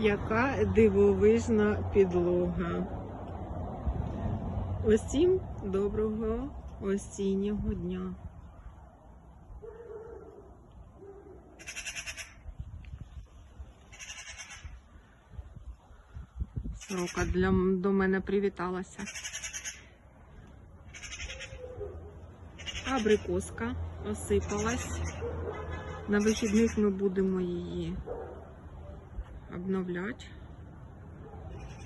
Яка дивовижна підлога. Усім доброго осіннього дня. Сорока для, до мене привіталася. Абрикоска осипалась. На вихідних ми будемо її обновляти.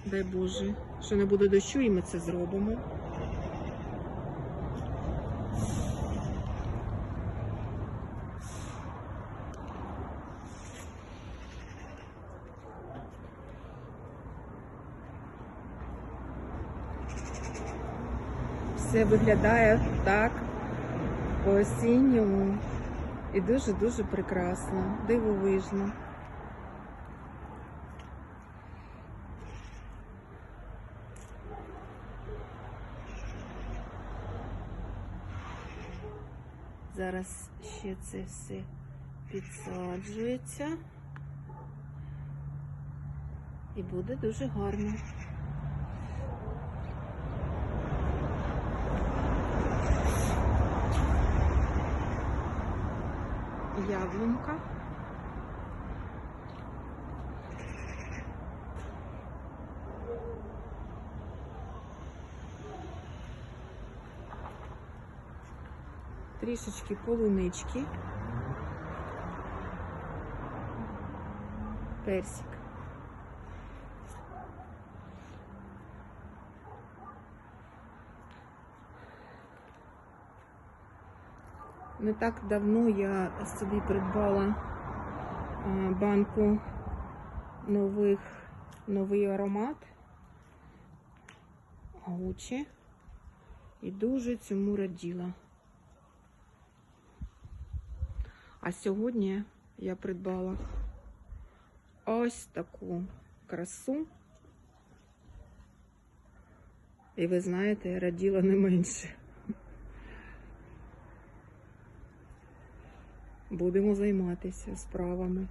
Дай Боже, що не буде дощу, і ми це зробимо. Все виглядає так по-осінньому і дуже-дуже прекрасно, дивовижно. Зараз ще це все підсаджується. І буде дуже гарно. Яблунька. Трішечки полунички. Персик. Не так давно я собі придбала банку нових, новий аромат Гучі і дуже цьому раділа. А сьогодні я придбала ось таку красу. І ви знаєте, я раділа не менше. Будемо займатися справами.